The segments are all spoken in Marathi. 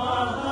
oh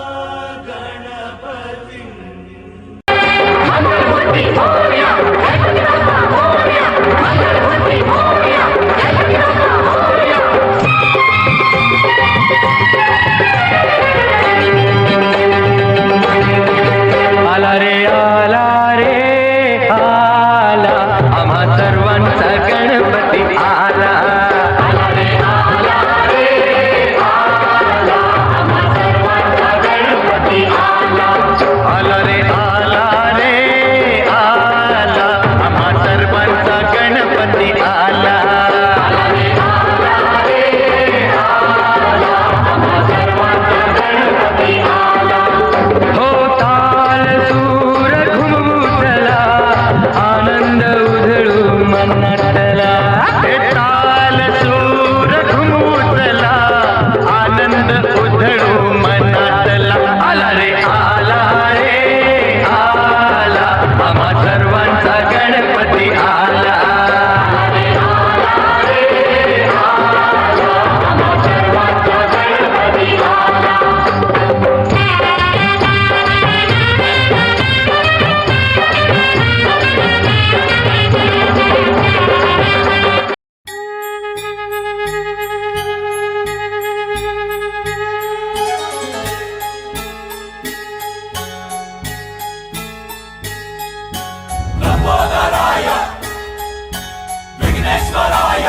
विघ्नेश्वराय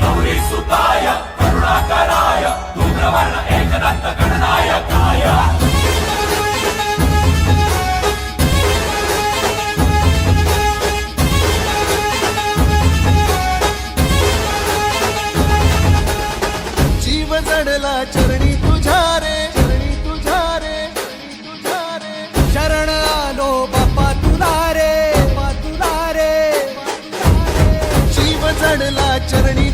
गौरी सुताय करुणाकराय धूम्रवर्ण एकदंत गणनायकाय। जीव जडला चरणी சரணி